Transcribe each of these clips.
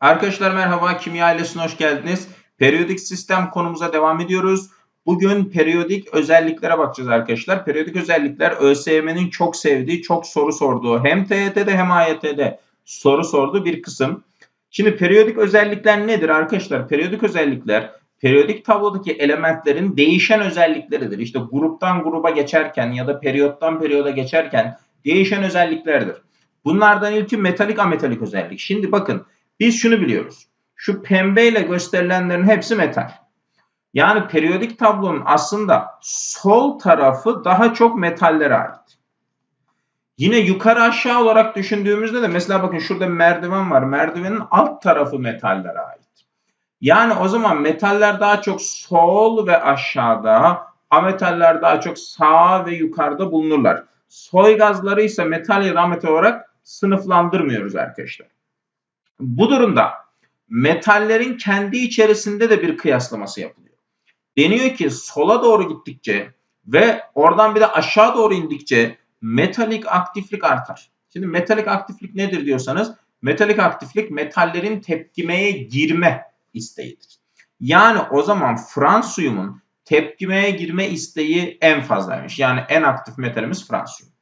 Arkadaşlar merhaba, Kimya ailesine hoş geldiniz. Periyodik sistem konumuza devam ediyoruz. Bugün periyodik özelliklere bakacağız arkadaşlar. Periyodik özellikler ÖSYM'nin çok sevdiği, çok soru sorduğu, hem TYT'de hem AYT'de soru sorduğu bir kısım. Şimdi periyodik özellikler nedir arkadaşlar? Periyodik özellikler periyodik tablodaki elementlerin değişen özellikleridir. İşte gruptan gruba geçerken ya da periyottan periyoda geçerken değişen özelliklerdir. Bunlardan ilki metalik ametalik özellik. Şimdi bakın biz şunu biliyoruz. Şu pembeyle gösterilenlerin hepsi metal. Yani periyodik tablonun aslında sol tarafı daha çok metallere ait. Yine yukarı aşağı olarak düşündüğümüzde de mesela bakın şurada merdiven var. Merdivenin alt tarafı metallere ait. Yani o zaman metaller daha çok sol ve aşağıda, ametaller daha çok sağ ve yukarıda bulunurlar. Soy gazları ise metal ya da ametal olarak sınıflandırmıyoruz arkadaşlar. Bu durumda metallerin kendi içerisinde de bir kıyaslaması yapılıyor. Deniyor ki sola doğru gittikçe ve oradan bir de aşağı doğru indikçe metalik aktiflik artar. Şimdi metalik aktiflik nedir diyorsanız metalik aktiflik metallerin tepkimeye girme isteğidir. Yani o zaman fransiyumun tepkimeye girme isteği en fazlaymış. Yani en aktif metalimiz fransiyum.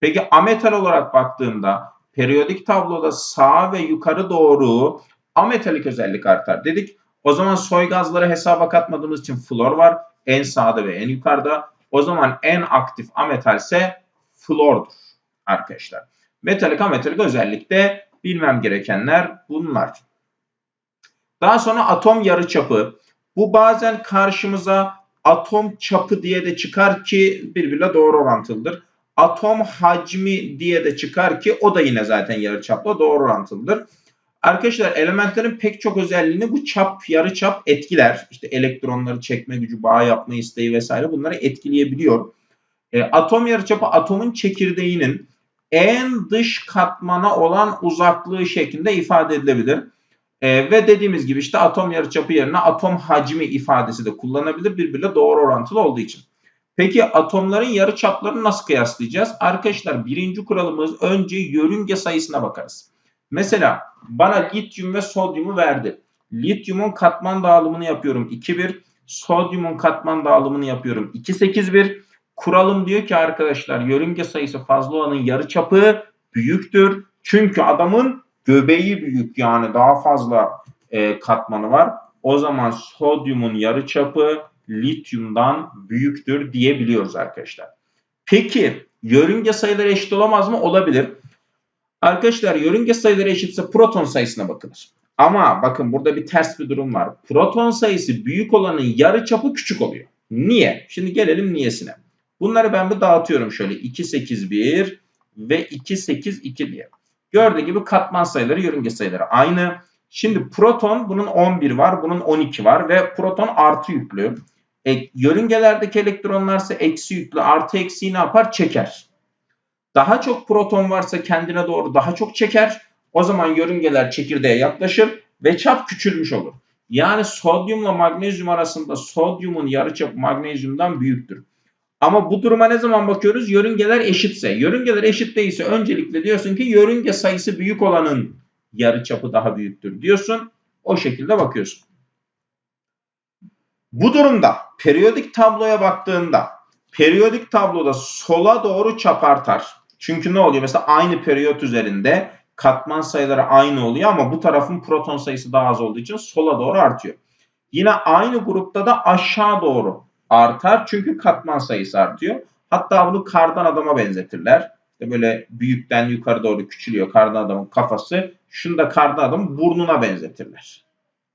Peki ametal olarak baktığımda periyodik tabloda sağa ve yukarı doğru ametalik özellik artar dedik. O zaman soy gazları hesaba katmadığımız için flor var. En sağda ve en yukarıda. O zaman en aktif ametal ise flordur arkadaşlar. Metalik ametalik özellikte bilmem gerekenler bunlar. Daha sonra atom yarıçapı. Bu bazen karşımıza atom çapı diye de çıkar ki birbirle doğru orantılıdır atom hacmi diye de çıkar ki o da yine zaten yarıçapla doğru orantılıdır. Arkadaşlar elementlerin pek çok özelliğini bu çap, yarı çap etkiler. İşte elektronları çekme gücü, bağ yapma isteği vesaire bunları etkileyebiliyor. E, atom yarıçapı atomun çekirdeğinin en dış katmana olan uzaklığı şeklinde ifade edilebilir. E, ve dediğimiz gibi işte atom yarıçapı yerine atom hacmi ifadesi de kullanabilir birbiriyle doğru orantılı olduğu için. Peki atomların yarı çaplarını nasıl kıyaslayacağız? Arkadaşlar birinci kuralımız önce yörünge sayısına bakarız. Mesela bana lityum ve sodyumu verdi. Lityumun katman dağılımını yapıyorum 2,1. Sodyumun katman dağılımını yapıyorum 2,81. Kuralım diyor ki arkadaşlar yörünge sayısı fazla olanın yarı çapı büyüktür. Çünkü adamın göbeği büyük yani daha fazla e, katmanı var. O zaman sodyumun yarı çapı lityumdan büyüktür diyebiliyoruz arkadaşlar. Peki yörünge sayıları eşit olamaz mı? Olabilir. Arkadaşlar yörünge sayıları eşitse proton sayısına bakılır. Ama bakın burada bir ters bir durum var. Proton sayısı büyük olanın yarı çapı küçük oluyor. Niye? Şimdi gelelim niyesine. Bunları ben bir dağıtıyorum şöyle 2, 8, 1 ve 2, 8, 2 diye. Gördüğün gibi katman sayıları yörünge sayıları aynı. Şimdi proton bunun 11 var, bunun 12 var ve proton artı yüklü. E, yörüngelerdeki elektronlarsa eksi yüklü artı eksiği ne yapar? Çeker. Daha çok proton varsa kendine doğru daha çok çeker. O zaman yörüngeler çekirdeğe yaklaşır ve çap küçülmüş olur. Yani sodyumla magnezyum arasında sodyumun yarıçapı magnezyumdan büyüktür. Ama bu duruma ne zaman bakıyoruz? Yörüngeler eşitse. Yörüngeler eşit değilse öncelikle diyorsun ki yörünge sayısı büyük olanın yarıçapı daha büyüktür diyorsun. O şekilde bakıyorsun. Bu durumda periyodik tabloya baktığında periyodik tabloda sola doğru çap artar. Çünkü ne oluyor? Mesela aynı periyot üzerinde katman sayıları aynı oluyor ama bu tarafın proton sayısı daha az olduğu için sola doğru artıyor. Yine aynı grupta da aşağı doğru artar çünkü katman sayısı artıyor. Hatta bunu kardan adama benzetirler. Böyle büyükten yukarı doğru küçülüyor kardan adamın kafası. Şunu da kardan adamın burnuna benzetirler.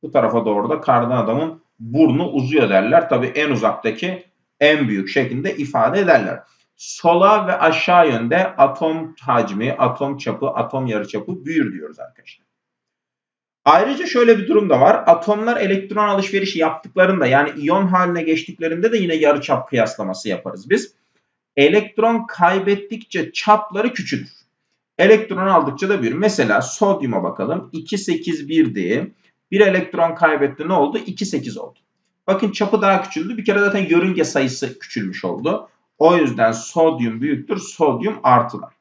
Bu tarafa doğru da kardan adamın burnu uzuyor derler. Tabi en uzaktaki en büyük şeklinde ifade ederler. Sola ve aşağı yönde atom hacmi, atom çapı, atom yarıçapı büyür diyoruz arkadaşlar. Ayrıca şöyle bir durum da var. Atomlar elektron alışverişi yaptıklarında yani iyon haline geçtiklerinde de yine yarıçap kıyaslaması yaparız biz. Elektron kaybettikçe çapları küçülür. Elektron aldıkça da büyür. Mesela sodyuma bakalım. 281'di. Bir elektron kaybetti ne oldu? 2, 8 oldu. Bakın çapı daha küçüldü. Bir kere zaten yörünge sayısı küçülmüş oldu. O yüzden sodyum büyüktür. Sodyum artılar.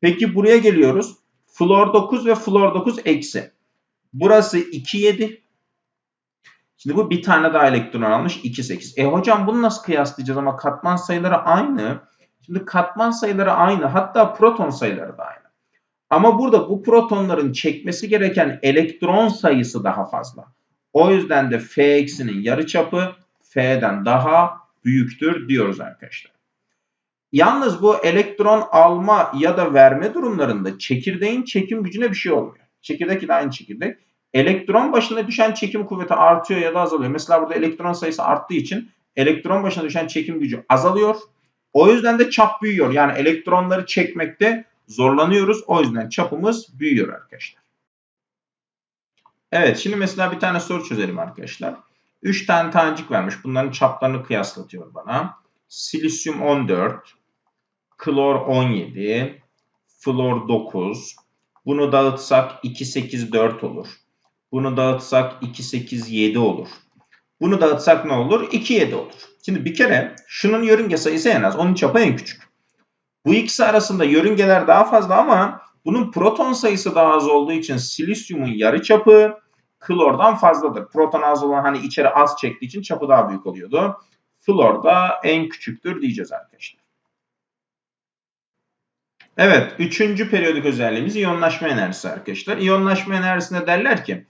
Peki buraya geliyoruz. Flor 9 ve flor 9 eksi. Burası 2, 7. Şimdi bu bir tane daha elektron almış 2, 8. E hocam bunu nasıl kıyaslayacağız ama katman sayıları aynı. Şimdi katman sayıları aynı hatta proton sayıları da aynı. Ama burada bu protonların çekmesi gereken elektron sayısı daha fazla. O yüzden de F eksinin yarıçapı F'den daha büyüktür diyoruz arkadaşlar. Yalnız bu elektron alma ya da verme durumlarında çekirdeğin çekim gücüne bir şey olmuyor. Çekirdek de aynı çekirdek. Elektron başına düşen çekim kuvveti artıyor ya da azalıyor. Mesela burada elektron sayısı arttığı için elektron başına düşen çekim gücü azalıyor. O yüzden de çap büyüyor. Yani elektronları çekmekte zorlanıyoruz. O yüzden çapımız büyüyor arkadaşlar. Evet şimdi mesela bir tane soru çözelim arkadaşlar. 3 tane tanecik vermiş. Bunların çaplarını kıyaslatıyor bana. Silisyum 14, klor 17, flor 9. Bunu dağıtsak 2, 8, 4 olur. Bunu dağıtsak 2, 8, 7 olur. Bunu dağıtsak ne olur? 2, 7 olur. Şimdi bir kere şunun yörünge sayısı en az. Onun çapı en küçük. Bu ikisi arasında yörüngeler daha fazla ama bunun proton sayısı daha az olduğu için silisyumun yarı çapı klordan fazladır. Proton az olan hani içeri az çektiği için çapı daha büyük oluyordu. Flor da en küçüktür diyeceğiz arkadaşlar. Evet, üçüncü periyodik özelliğimiz iyonlaşma enerjisi arkadaşlar. İyonlaşma enerjisinde derler ki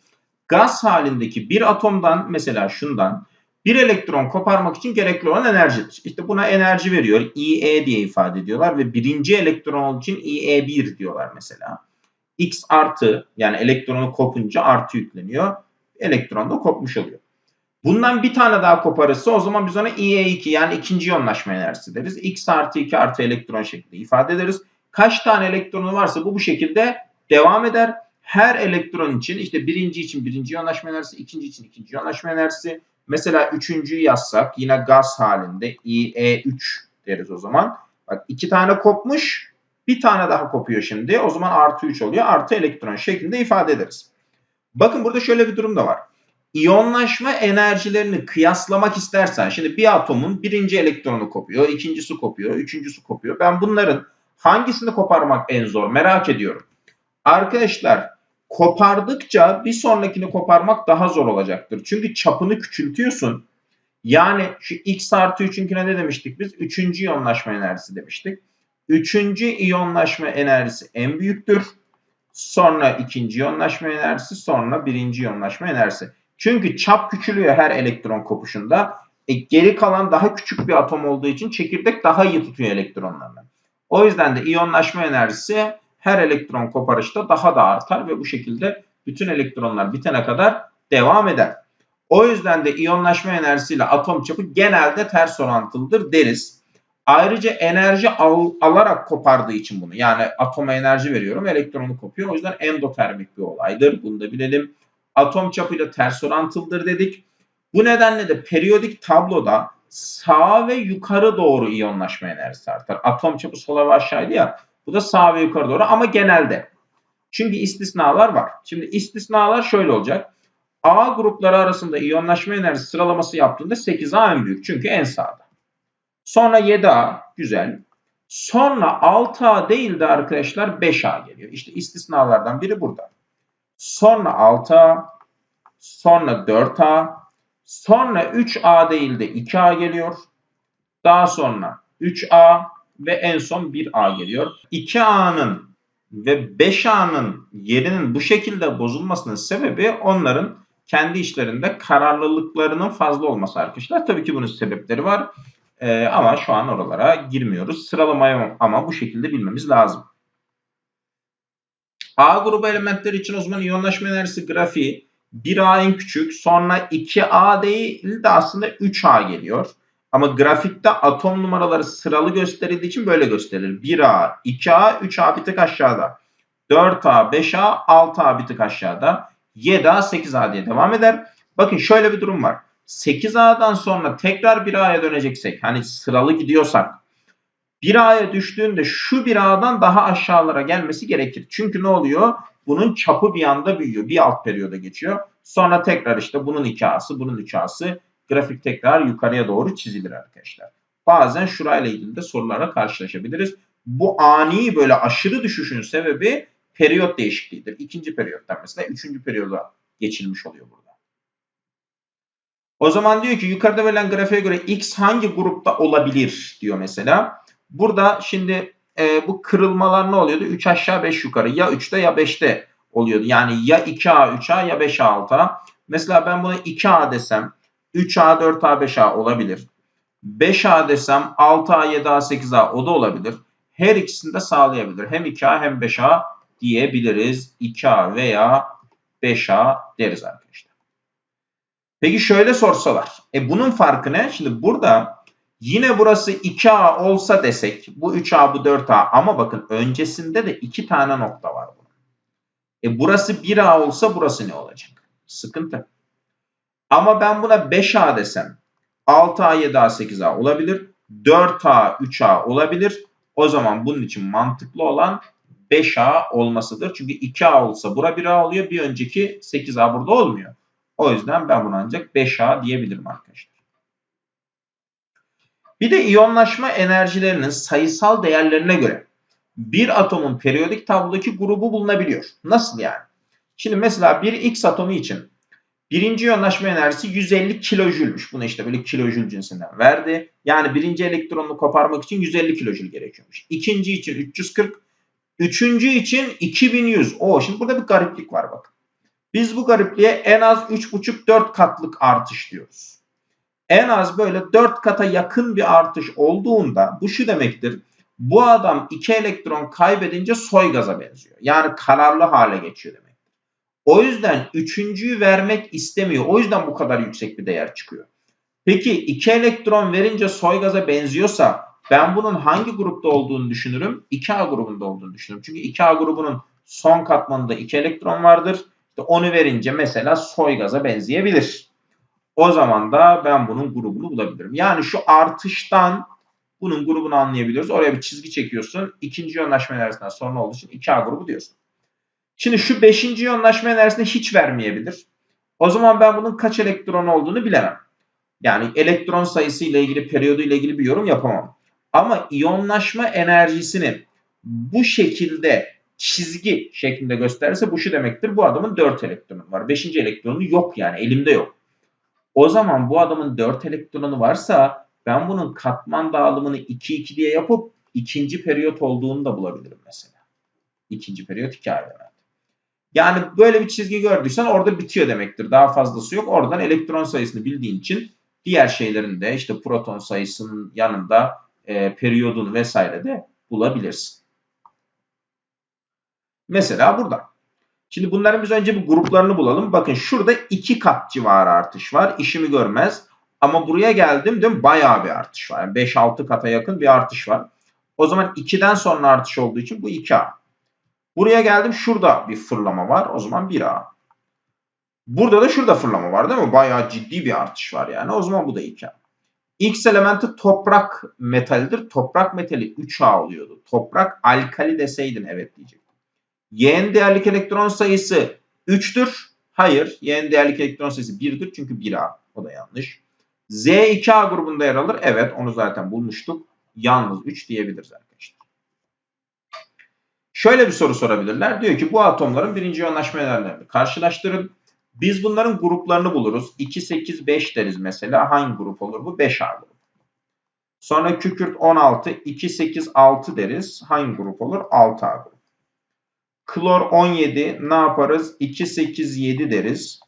gaz halindeki bir atomdan mesela şundan bir elektron koparmak için gerekli olan enerjidir. İşte buna enerji veriyor. IE diye ifade ediyorlar ve birinci elektron için IE1 diyorlar mesela. X artı yani elektronu kopunca artı yükleniyor. Elektron da kopmuş oluyor. Bundan bir tane daha koparırsa o zaman biz ona IE2 yani ikinci yoğunlaşma enerjisi deriz. X artı 2 artı elektron şeklinde ifade ederiz. Kaç tane elektronu varsa bu bu şekilde devam eder. Her elektron için işte birinci için birinci yoğunlaşma enerjisi, ikinci için ikinci yoğunlaşma enerjisi. Mesela üçüncüyü yazsak yine gaz halinde IE3 deriz o zaman. Bak iki tane kopmuş bir tane daha kopuyor şimdi. O zaman artı 3 oluyor. Artı elektron şeklinde ifade ederiz. Bakın burada şöyle bir durum da var. İyonlaşma enerjilerini kıyaslamak istersen şimdi bir atomun birinci elektronu kopuyor, ikincisi kopuyor, üçüncüsü kopuyor. Ben bunların hangisini koparmak en zor merak ediyorum. Arkadaşlar kopardıkça bir sonrakini koparmak daha zor olacaktır. Çünkü çapını küçültüyorsun. Yani şu x artı 3'ünkine ne demiştik biz? Üçüncü iyonlaşma enerjisi demiştik. Üçüncü iyonlaşma enerjisi en büyüktür. Sonra ikinci iyonlaşma enerjisi, sonra birinci iyonlaşma enerjisi. Çünkü çap küçülüyor her elektron kopuşunda. E, geri kalan daha küçük bir atom olduğu için çekirdek daha iyi tutuyor elektronlarını. O yüzden de iyonlaşma enerjisi her elektron koparışta daha da artar ve bu şekilde bütün elektronlar bitene kadar devam eder. O yüzden de iyonlaşma enerjisiyle atom çapı genelde ters orantılıdır deriz. Ayrıca enerji al, alarak kopardığı için bunu yani atoma enerji veriyorum elektronu kopuyor. O yüzden endotermik bir olaydır. Bunu da bilelim. Atom çapıyla ters orantılıdır dedik. Bu nedenle de periyodik tabloda sağ ve yukarı doğru iyonlaşma enerjisi artar. Atom çapı sola ve aşağıydı ya. Bu da sağ ve yukarı doğru ama genelde. Çünkü istisnalar var. Şimdi istisnalar şöyle olacak. A grupları arasında iyonlaşma enerjisi sıralaması yaptığında 8A en büyük. Çünkü en sağda. Sonra 7A güzel. Sonra 6A değil de arkadaşlar 5A geliyor. İşte istisnalardan biri burada. Sonra 6A, sonra 4A, sonra 3A değil de 2A geliyor. Daha sonra 3A ve en son 1A geliyor. 2A'nın ve 5A'nın yerinin bu şekilde bozulmasının sebebi onların kendi işlerinde kararlılıklarının fazla olması arkadaşlar. Tabii ki bunun sebepleri var. Ee, ama şu an oralara girmiyoruz. Sıralamayı ama bu şekilde bilmemiz lazım. A grubu elementleri için o zaman iyonlaşma enerjisi grafiği 1A en küçük sonra 2A değil de aslında 3A geliyor. Ama grafikte atom numaraları sıralı gösterildiği için böyle gösterilir. 1A, 2A, 3A bir tık aşağıda. 4A, 5A, 6A bir tık aşağıda. 7A, 8A diye devam eder. Bakın şöyle bir durum var. 8A'dan sonra tekrar 1A'ya döneceksek hani sıralı gidiyorsak 1A'ya düştüğünde şu 1A'dan daha aşağılara gelmesi gerekir. Çünkü ne oluyor? Bunun çapı bir anda büyüyor. Bir alt periyoda geçiyor. Sonra tekrar işte bunun 2A'sı, bunun 3A'sı grafik tekrar yukarıya doğru çizilir arkadaşlar. Bazen şurayla ilgili de sorularla karşılaşabiliriz. Bu ani böyle aşırı düşüşün sebebi periyot değişikliğidir. İkinci periyottan mesela üçüncü periyoda geçilmiş oluyor burada. O zaman diyor ki yukarıda verilen grafiğe göre X hangi grupta olabilir diyor mesela. Burada şimdi e, bu kırılmalar ne oluyordu? 3 aşağı 5 yukarı. Ya 3'te ya 5'te oluyordu. Yani ya 2A 3A ya 5A 6A. Mesela ben buna 2A desem 3A 4A 5A olabilir. 5A desem 6A 7A 8A o da olabilir. Her ikisini de sağlayabilir. Hem 2A hem 5A diyebiliriz. 2A veya 5A deriz arkadaşlar. Peki şöyle sorsalar. E bunun farkı ne? Şimdi burada yine burası 2A olsa desek bu 3A bu 4A ama bakın öncesinde de 2 tane nokta var bunun. E burası 1A olsa burası ne olacak? Sıkıntı. Ama ben buna 5A desem 6A 7A 8A olabilir. 4A 3A olabilir. O zaman bunun için mantıklı olan 5A olmasıdır. Çünkü 2A olsa bura 1A oluyor. Bir önceki 8A burada olmuyor. O yüzden ben bunu ancak 5A diyebilirim arkadaşlar. Bir de iyonlaşma enerjilerinin sayısal değerlerine göre bir atomun periyodik tablodaki grubu bulunabiliyor. Nasıl yani? Şimdi mesela bir X atomu için birinci iyonlaşma enerjisi 150 kilojülmüş. Bunu işte böyle kilojül cinsinden verdi. Yani birinci elektronunu koparmak için 150 kilojül gerekiyormuş. İkinci için 340. Üçüncü için 2100. O şimdi burada bir gariplik var bakın. Biz bu garipliğe en az 3,5-4 katlık artış diyoruz. En az böyle 4 kata yakın bir artış olduğunda bu şu demektir. Bu adam 2 elektron kaybedince soy gaza benziyor. Yani kararlı hale geçiyor demektir. O yüzden üçüncüyü vermek istemiyor. O yüzden bu kadar yüksek bir değer çıkıyor. Peki 2 elektron verince soy gaza benziyorsa ben bunun hangi grupta olduğunu düşünürüm? 2A grubunda olduğunu düşünürüm. Çünkü 2A grubunun son katmanında 2 elektron vardır. İşte onu verince mesela soy gaza benzeyebilir. O zaman da ben bunun grubunu bulabilirim. Yani şu artıştan bunun grubunu anlayabiliyoruz. Oraya bir çizgi çekiyorsun. İkinci yönleşme enerjisinden sonra olduğu için 2A grubu diyorsun. Şimdi şu beşinci yönleşme enerjisini hiç vermeyebilir. O zaman ben bunun kaç elektron olduğunu bilemem. Yani elektron sayısı ile ilgili, periyodu ile ilgili bir yorum yapamam. Ama iyonlaşma enerjisini bu şekilde çizgi şeklinde gösterirse bu şu demektir. Bu adamın 4 elektronu var. 5. elektronu yok yani elimde yok. O zaman bu adamın 4 elektronu varsa ben bunun katman dağılımını 2-2 diye yapıp ikinci periyot olduğunu da bulabilirim mesela. İkinci periyot 2 element. Yani böyle bir çizgi gördüysen orada bitiyor demektir. Daha fazlası yok. Oradan elektron sayısını bildiğin için diğer şeylerin de işte proton sayısının yanında e, periyodunu vesaire de bulabilirsin. Mesela burada. Şimdi bunların biz önce bir gruplarını bulalım. Bakın şurada iki kat civarı artış var. İşimi görmez. Ama buraya geldim değil mi? Bayağı bir artış var. Yani 5-6 kata yakın bir artış var. O zaman 2'den sonra artış olduğu için bu 2A. Buraya geldim şurada bir fırlama var. O zaman 1A. Burada da şurada fırlama var değil mi? Bayağı ciddi bir artış var yani. O zaman bu da 2A. X elementi toprak metalidir. Toprak metali 3A oluyordu. Toprak alkali deseydin evet diyecektim. Y'nin değerlik elektron sayısı 3'tür. Hayır. Y'nin değerlik elektron sayısı 1'dir. Çünkü 1A. O da yanlış. Z 2A grubunda yer alır. Evet onu zaten bulmuştuk. Yalnız 3 diyebiliriz arkadaşlar. Şöyle bir soru sorabilirler. Diyor ki bu atomların birinci yoğunlaşma enerjilerini karşılaştırın. Biz bunların gruplarını buluruz. 2, 8, 5 deriz mesela. Hangi grup olur bu? 5A grubu. Sonra kükürt 16, 2, 8, 6 deriz. Hangi grup olur? 6A grubu. Klor 17 ne yaparız? 2, 8, 7 deriz.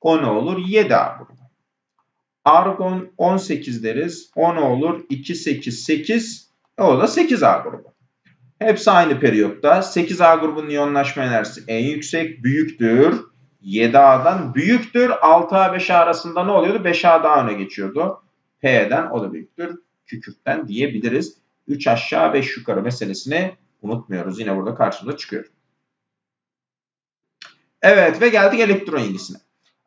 O ne olur? 7A grubu. Argon 18 deriz. O ne olur? 2, 8, 8. E o da 8A grubu. Hepsi aynı periyotta. 8A grubunun iyonlaşma enerjisi en yüksek, büyüktür. 7A'dan büyüktür. 6A 5A arasında ne oluyordu? 5A daha öne geçiyordu. P'den o da büyüktür. Kükürtten diyebiliriz. 3 aşağı 5 yukarı meselesini unutmuyoruz. Yine burada karşımıza çıkıyor. Evet ve geldik elektron ilgisine.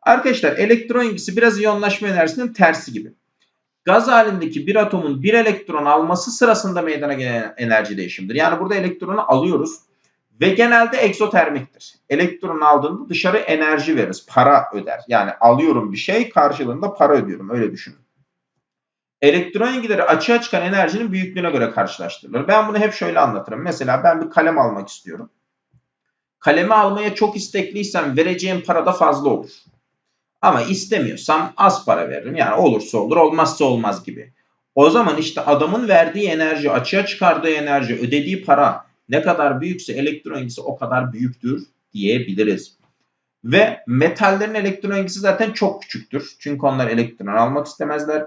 Arkadaşlar elektron ilgisi biraz iyonlaşma enerjisinin tersi gibi. Gaz halindeki bir atomun bir elektron alması sırasında meydana gelen enerji değişimidir. Yani burada elektronu alıyoruz ve genelde egzotermiktir. Elektron aldığında dışarı enerji veririz. Para öder. Yani alıyorum bir şey karşılığında para ödüyorum. Öyle düşünün. Elektron ilgileri açığa çıkan enerjinin büyüklüğüne göre karşılaştırılır. Ben bunu hep şöyle anlatırım. Mesela ben bir kalem almak istiyorum. Kalemi almaya çok istekliysem vereceğim para da fazla olur. Ama istemiyorsam az para veririm. Yani olursa olur, olmazsa olmaz gibi. O zaman işte adamın verdiği enerji, açığa çıkardığı enerji, ödediği para ne kadar büyükse elektron ilgisi o kadar büyüktür diyebiliriz. Ve metallerin elektron ilgisi zaten çok küçüktür. Çünkü onlar elektron almak istemezler.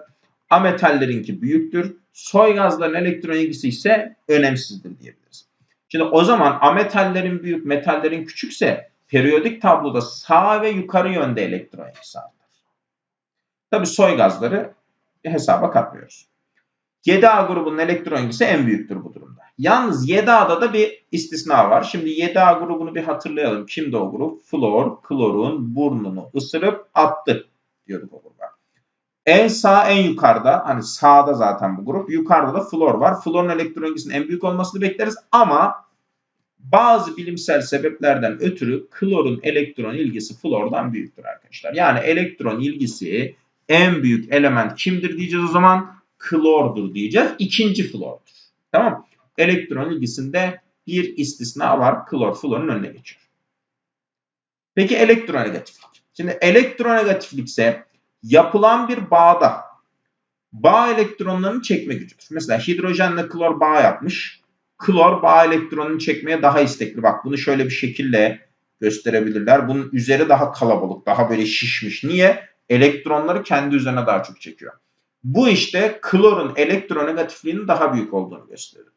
Ametallerinki büyüktür. Soy gazların elektron ilgisi ise önemsizdir diyebiliriz. Şimdi o zaman ametallerin büyük, metallerin küçükse periyodik tabloda sağ ve yukarı yönde elektron artar. Tabi soy gazları hesaba katmıyoruz. 7A grubunun elektron ilgisi en büyüktür bu durumda. Yalnız 7A'da da bir istisna var. Şimdi 7A grubunu bir hatırlayalım. Kimdi o grup? Flor, klorun burnunu ısırıp attı diyorduk o gruba. En sağ en yukarıda hani sağda zaten bu grup. Yukarıda da flor var. Florun elektron en büyük olmasını bekleriz ama bazı bilimsel sebeplerden ötürü klorun elektron ilgisi flordan büyüktür arkadaşlar. Yani elektron ilgisi en büyük element kimdir diyeceğiz o zaman? Klordur diyeceğiz. İkinci flordur. Tamam Elektron ilgisinde bir istisna var. Klor florun önüne geçiyor. Peki elektronegatiflik. Şimdi elektronegatiflik ise yapılan bir bağda bağ elektronlarını çekme gücüdür. Mesela hidrojenle klor bağ yapmış. Klor bağ elektronunu çekmeye daha istekli. Bak bunu şöyle bir şekilde gösterebilirler. Bunun üzeri daha kalabalık, daha böyle şişmiş. Niye? Elektronları kendi üzerine daha çok çekiyor. Bu işte klorun elektronegatifliğinin daha büyük olduğunu gösterir.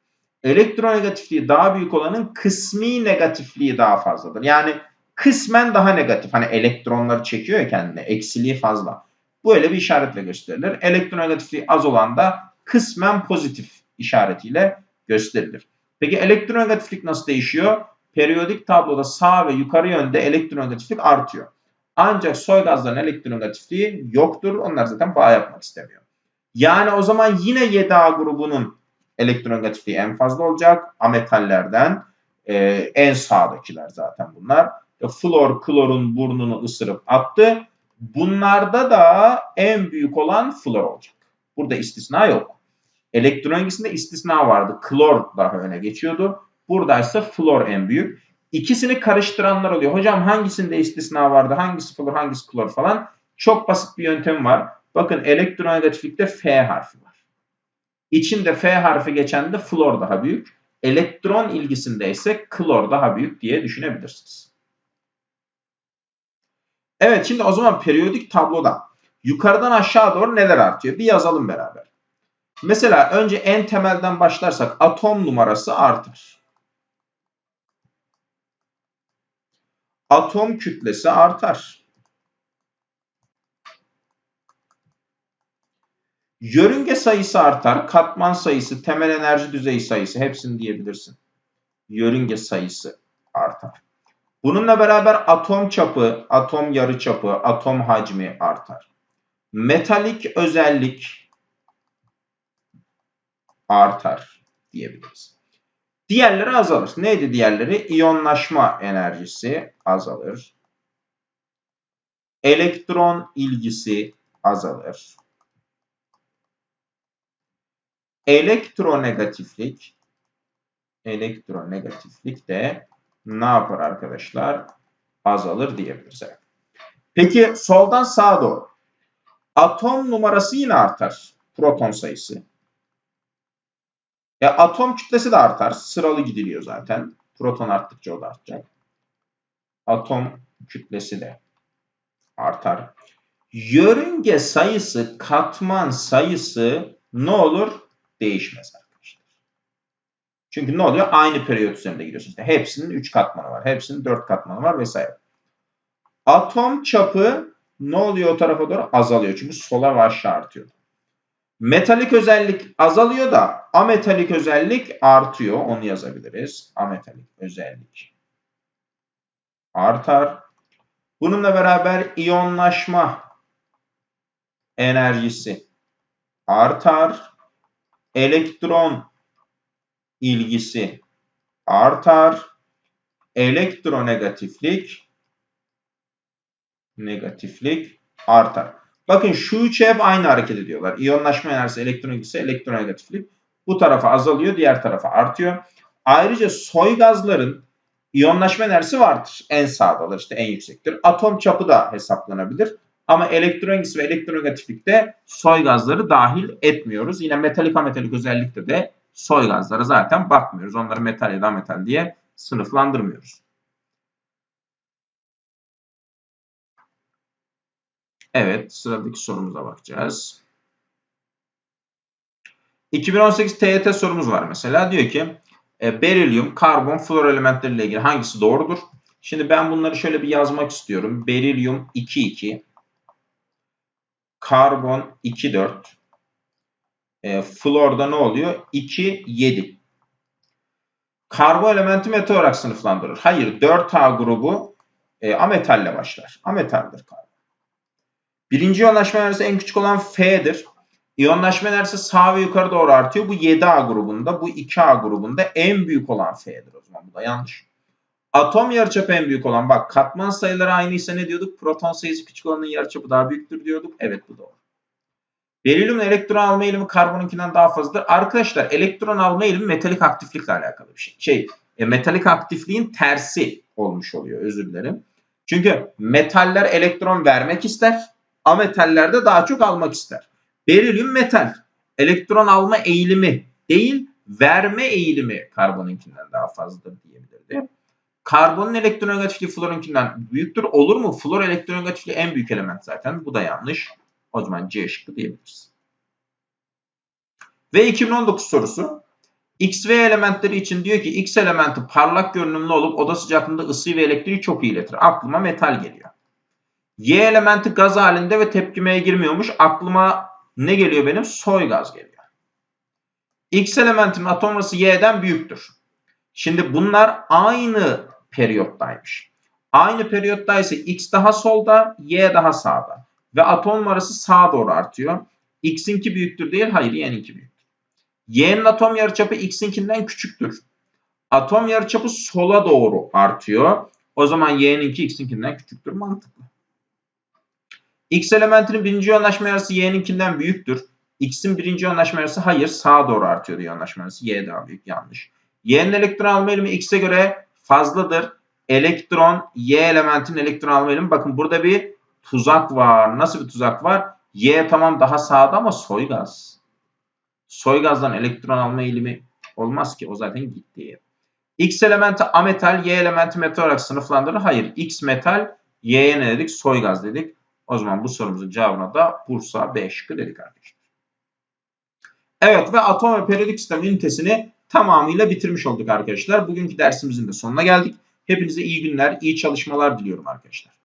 Elektronegatifliği daha büyük olanın kısmi negatifliği daha fazladır. Yani kısmen daha negatif. Hani elektronları çekiyor ya kendine. Eksiliği fazla. Bu öyle bir işaretle gösterilir. Elektronegatifliği az olan da kısmen pozitif işaretiyle gösterilir. Peki elektronegatiflik nasıl değişiyor? Periyodik tabloda sağ ve yukarı yönde elektronegatiflik artıyor. Ancak soy gazların elektronegatifliği yoktur. Onlar zaten bağ yapmak istemiyor. Yani o zaman yine 7A grubunun elektronegatifliği en fazla olacak. Ametallerden e, en sağdakiler zaten bunlar. E, flor klorun burnunu ısırıp attı. Bunlarda da en büyük olan flor olacak. Burada istisna yok. Elektron ilgisinde istisna vardı. Klor daha öne geçiyordu. Burada ise flor en büyük. İkisini karıştıranlar oluyor. Hocam hangisinde istisna vardı? Hangisi flor, hangisi klor falan? Çok basit bir yöntem var. Bakın elektronegatiflikte F harfi var. İçinde F harfi geçen de flor daha büyük. Elektron ilgisinde ise klor daha büyük diye düşünebilirsiniz. Evet şimdi o zaman periyodik tabloda yukarıdan aşağı doğru neler artıyor? Bir yazalım beraber. Mesela önce en temelden başlarsak atom numarası artar. Atom kütlesi artar. Yörünge sayısı artar. Katman sayısı, temel enerji düzeyi sayısı hepsini diyebilirsin. Yörünge sayısı artar. Bununla beraber atom çapı, atom yarıçapı, atom hacmi artar. Metalik özellik artar diyebiliriz. Diğerleri azalır. Neydi diğerleri? İyonlaşma enerjisi azalır. Elektron ilgisi azalır. Elektronegatiflik elektronegatiflik de ne yapar arkadaşlar? Azalır diyebiliriz. Peki soldan sağa doğru. Atom numarası yine artar. Proton sayısı. E, atom kütlesi de artar. Sıralı gidiliyor zaten. Proton arttıkça o da artacak. Atom kütlesi de artar. Yörünge sayısı, katman sayısı ne olur? Değişmez. Çünkü ne oluyor? Aynı periyot üzerinde gidiyorsun. İşte hepsinin 3 katmanı var. Hepsinin 4 katmanı var vesaire. Atom çapı ne oluyor o tarafa doğru? Azalıyor. Çünkü sola ve aşağı artıyor. Metalik özellik azalıyor da ametalik özellik artıyor. Onu yazabiliriz. Ametalik özellik artar. Bununla beraber iyonlaşma enerjisi artar. Elektron ilgisi artar. Elektronegatiflik negatiflik artar. Bakın şu üçü hep aynı hareket ediyorlar. İyonlaşma enerjisi, elektron ilgisi, elektronegatiflik. Bu tarafa azalıyor, diğer tarafa artıyor. Ayrıca soy gazların İyonlaşma enerjisi vardır. En sağdadır işte en yüksektir. Atom çapı da hesaplanabilir. Ama elektronegatif ve elektronegatiflikte soy gazları dahil etmiyoruz. Yine metalik ametalik özellikle de soy gazlara zaten bakmıyoruz. Onları metal ya da metal diye sınıflandırmıyoruz. Evet sıradaki sorumuza bakacağız. 2018 TYT sorumuz var mesela. Diyor ki e, berilyum, karbon, flor elementleriyle ilgili hangisi doğrudur? Şimdi ben bunları şöyle bir yazmak istiyorum. Berilyum 2,2 karbon 2,4 e, florda ne oluyor? 2,7 Karbon elementi metal olarak sınıflandırır. Hayır 4A grubu e, ametalle başlar. Ametaldir karbon. Birinci iyonlaşma enerjisi en küçük olan F'dir. İyonlaşma enerjisi sağ ve yukarı doğru artıyor. Bu 7A grubunda, bu 2A grubunda en büyük olan F'dir o zaman. Bu da yanlış. Atom yarıçapı en büyük olan. Bak katman sayıları aynıysa ne diyorduk? Proton sayısı küçük olanın yarıçapı daha büyüktür diyorduk. Evet bu doğru. Berilyumun elektron alma eğilimi karbonunkinden daha fazladır. Arkadaşlar elektron alma eğilimi metalik aktiflikle alakalı bir şey. Şey, e, metalik aktifliğin tersi olmuş oluyor. Özür dilerim. Çünkü metaller elektron vermek ister. Ametaller de daha çok almak ister. Berilyum metal. Elektron alma eğilimi değil, verme eğilimi karbonunkinden daha fazladır diyebilirdi. Karbonun elektronegatifliği florunkinden büyüktür. Olur mu? Flor elektronegatifliği en büyük element zaten. Bu da yanlış. O zaman C şıkkı diyebiliriz. Ve 2019 sorusu. X ve elementleri için diyor ki X elementi parlak görünümlü olup oda sıcaklığında ısıyı ve elektriği çok iyi iletir. Aklıma metal geliyor. Y elementi gaz halinde ve tepkimeye girmiyormuş. Aklıma ne geliyor benim? Soy gaz geliyor. X elementinin atom numarası Y'den büyüktür. Şimdi bunlar aynı periyottaymış. Aynı periyottaysa X daha solda, Y daha sağda. Ve atom numarası sağa doğru artıyor. X'inki büyüktür değil, hayır Y'ninki büyüktür. Y'nin atom yarıçapı X'inkinden küçüktür. Atom yarıçapı sola doğru artıyor. O zaman Y'ninki X'inkinden küçüktür. Mantıklı. X elementinin birinci iyonlaşma yarısı Y'ninkinden büyüktür. X'in birinci iyonlaşma yarısı hayır sağa doğru artıyor iyonlaşma yarısı. Y daha büyük yanlış. Y'nin elektron alma eğilimi X'e göre fazladır. Elektron Y elementinin elektron alma eğilimi bakın burada bir tuzak var. Nasıl bir tuzak var? Y tamam daha sağda ama soy gaz. Soy gazdan elektron alma eğilimi olmaz ki. O zaten gitti. X elementi ametal, Y elementi metal olarak sınıflandırılır. Hayır. X metal, Y'ye ne dedik? Soy gaz dedik. O zaman bu sorumuzun cevabına da Bursa B şıkkı dedik arkadaşlar. Evet ve atom ve periyodik sistem ünitesini tamamıyla bitirmiş olduk arkadaşlar. Bugünkü dersimizin de sonuna geldik. Hepinize iyi günler, iyi çalışmalar diliyorum arkadaşlar.